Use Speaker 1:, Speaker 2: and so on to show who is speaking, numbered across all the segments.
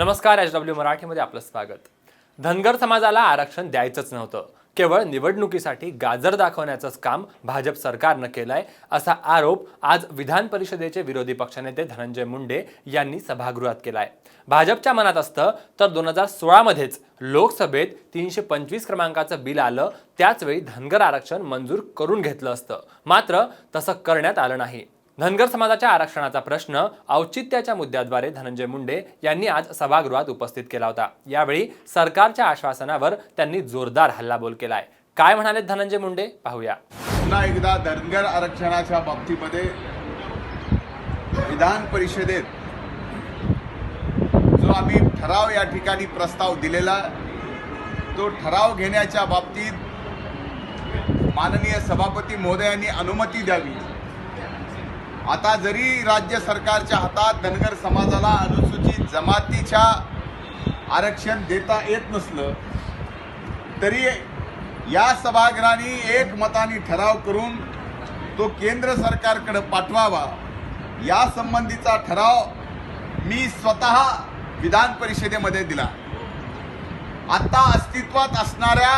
Speaker 1: नमस्कार H W मराठीमध्ये आपलं स्वागत. धनगर समाजाला आरक्षण द्यायचंच नव्हतं. केवळ निवडणुकीसाठी गाजर दाखवण्याचंच काम भाजप सरकारनं केलंय असा आरोप आज विधान परिषदेचे विरोधी पक्षनेते धनंजय मुंडे यांनी सभागृहात केलाय. भाजपच्या मनात असतं तर दोन हजार सोळामध्येच लोकसभेत तीनशे पंचवीस क्रमांकाचं बिल आलं त्याचवेळी धनगर आरक्षण मंजूर करून घेतलं असतं. मात्र तसं करण्यात आलं नाही. धनगर समाजाच्या आरक्षणाचा प्रश्न औचित्याच्या मुद्द्याद्वारे धनंजय मुंडे यांनी आज सभागृहात उपस्थित केला होता. यावेळी सरकारच्या आश्वासनावर त्यांनी जोरदार हल्लाबोल केलाय. काय म्हणाले धनंजय मुंडे? पाहूया.
Speaker 2: पुन्हा एकदा धनगर आरक्षणाच्या बाबतीमध्ये विधान परिषदेत जो आम्ही ठराव या ठिकाणी प्रस्ताव दिलेला तो ठराव घेण्याच्या बाबतीत माननीय सभापती महोदयांनी अनुमती द्यावी. आता जरी राज्य सरकारच्या हातात धनगर समाजाला अनुसूचित जमातीच्या आरक्षण देता येत नसलं तरी या सभागृहाने एक मताने ठराव करून तो केंद्र सरकारकडे पाठवावा. या संबंधीचा ठराव मी स्वतः विधान परिषदेमध्ये दिला. आता अस्तित्वात असणाऱ्या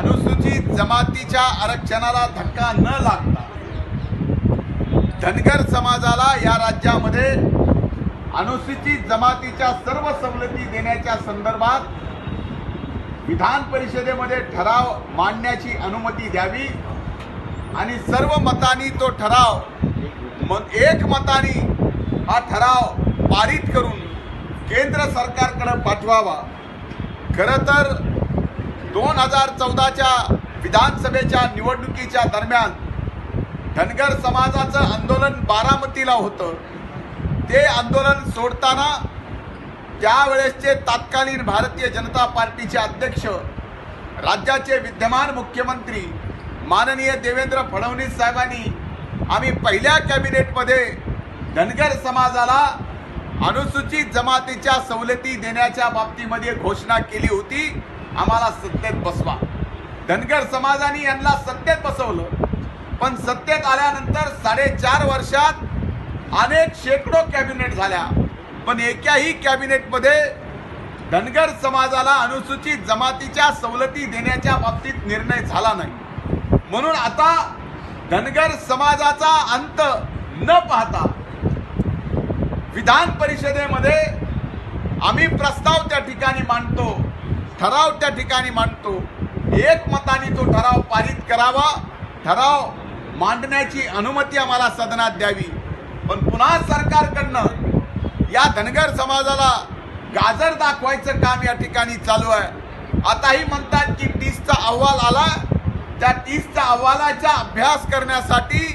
Speaker 2: अनुसूचित जमातीच्या आरक्षणाला धक्का न लागता धनगर समाजाला या राज्यामध्ये अनुसूचित जमातीच्या सर्व सवलती देण्याच्या संदर्भात विधान परिषदेमध्ये ठराव मांडण्याची अनुमती द्यावी आणि सर्व मतांनी तो ठराव मग एक मतानी हा ठराव पारित करून केंद्र सरकारकडे पाठवावा. खरं तर दोन हजार चौदाच्या विधानसभेच्या निवडणुकीच्या दरम्यान धनगर समाजाचं आंदोलन बारामतीला होतं. ते आंदोलन सोडताना त्यावेळेसचे तत्कालीन भारतीय जनता पार्टीचे अध्यक्ष राज्याचे विद्यमान मुख्यमंत्री माननीय देवेंद्र फडणवीस साहेबांनी आम्ही पहिल्या कॅबिनेटमध्ये धनगर समाजाला अनुसूचित जमातीच्या सवलती देण्याच्या बाबतीमध्ये घोषणा केली होती. आम्हाला सत्तेत बसवा. धनगर समाजाने यांना सत्तेत बसवलं. पण सत्तेत आल्यानंतर साडेचार वर्षात अनेक शेकडो कॅबिनेट झाल्या. पण एकाही कॅबिनेटमध्ये धनगर समाजाला अनुसूचित जमातीच्या सवलती देण्याच्या बाबतीत निर्णय झाला नाही. म्हणून आता धनगर समाजाचा अंत न पाहता विधान परिषदेमध्ये आम्ही प्रस्ताव त्या ठिकाणी मांडतो ठराव त्या ठिकाणी मांडतो. एकमताने तो ठराव पारित करावा ठराव मांडण्याची अनुमती आम्हाला सदनात द्यावी. पण पुन्हा सरकारकडनं या धनगर समाजाला गाजर दाखवायचं काम या ठिकाणी चालू आहे. आताही म्हणतात की टीसचा अहवाल आला. त्या टीसच्या अहवालाचा अभ्यास करण्यासाठी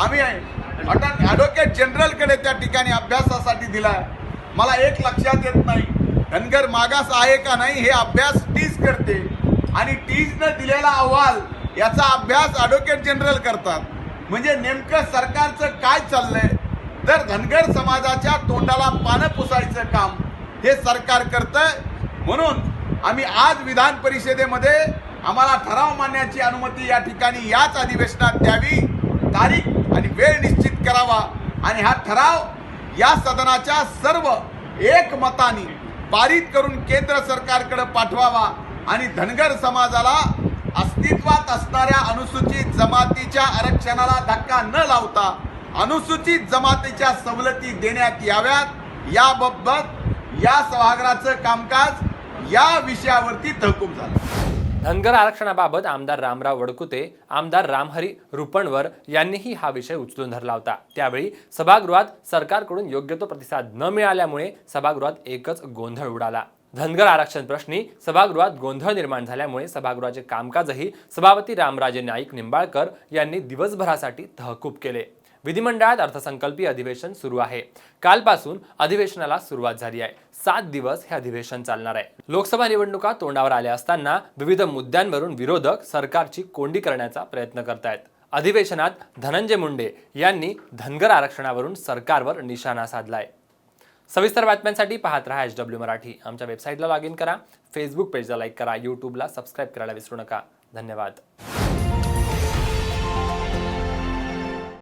Speaker 2: आम्ही ॲडव्होकेट जनरलकडे त्या ठिकाणी अभ्यासासाठी दिलाय. मला एक लक्षात येत नाही धनगर मागास आहे का नाही हे अभ्यास टीस करते. आणि टीजनं दिलेला अहवाल याचा अभ्यास ॲडव्होकेट जनरल करतात. म्हणजे नेमकं सरकारचं काय चाललंय? तर धनगर समाजाच्या तोंडाला पानं पुसायचं काम हे सरकार करतं म्हणून आम्ही आज विधान परिषदेमध्ये आम्हाला ठराव मांडण्याची अनुमती या ठिकाणी याच अधिवेशनात द्यावी. तारीख आणि वेळ निश्चित करावा. आणि हा ठराव या सदनाच्या सर्व एकमताने पारित करून केंद्र सरकारकडे पाठवावा आणि धनगर समाजाला अस्तित्वात असणाऱ्या अनुसूचित जमातीच्या आरक्षणाला धक्का न लावता अनुसूचित जमातीच्या सवलती देण्यात याव्यात. याबाबत या सभागृहाचं कामकाज या विषयावरती तहकूब झालं.
Speaker 1: धनगर आरक्षणाबाबत आमदार रामराव वडकुते आमदार रामहरी रुपणवर यांनीही हा विषय उचलून धरला होता. त्यावेळी सभागृहात सरकारकडून योग्य तो प्रतिसाद न मिळाल्यामुळे सभागृहात एकच गोंधळ उडाला. धनगर आरक्षण प्रश्नी सभागृहात गोंधळ निर्माण झाल्यामुळे सभागृहाचे कामकाजही सभापती रामराजे नाईक निंबाळकर यांनी दिवसभरासाठी तहकूब केले. विधिमंडळात अर्थसंकल्पीय अधिवेशन सुरू आहे. कालपासून अधिवेशनाला सुरुवात झाली आहे. सात दिवस हे अधिवेशन चालणार आहे. लोकसभा निवडणुका तोंडावर आल्या असताना विविध मुद्द्यांवरून विरोधक सरकारची कोंडी करण्याचा प्रयत्न करतायत. अधिवेशनात धनंजय मुंडे यांनी धनगर आरक्षणावरून सरकारवर निशाणा साधलाय. सविस्तर बातम्यांसाठी पाहत रहा एच डब्ल्यू मराठी. आमच्या वेबसाईटला लॉग इन करा. फेसबुक पेजला लाईक करा. यूट्यूबला सबस्क्राईब करायला विसरू नका. धन्यवाद.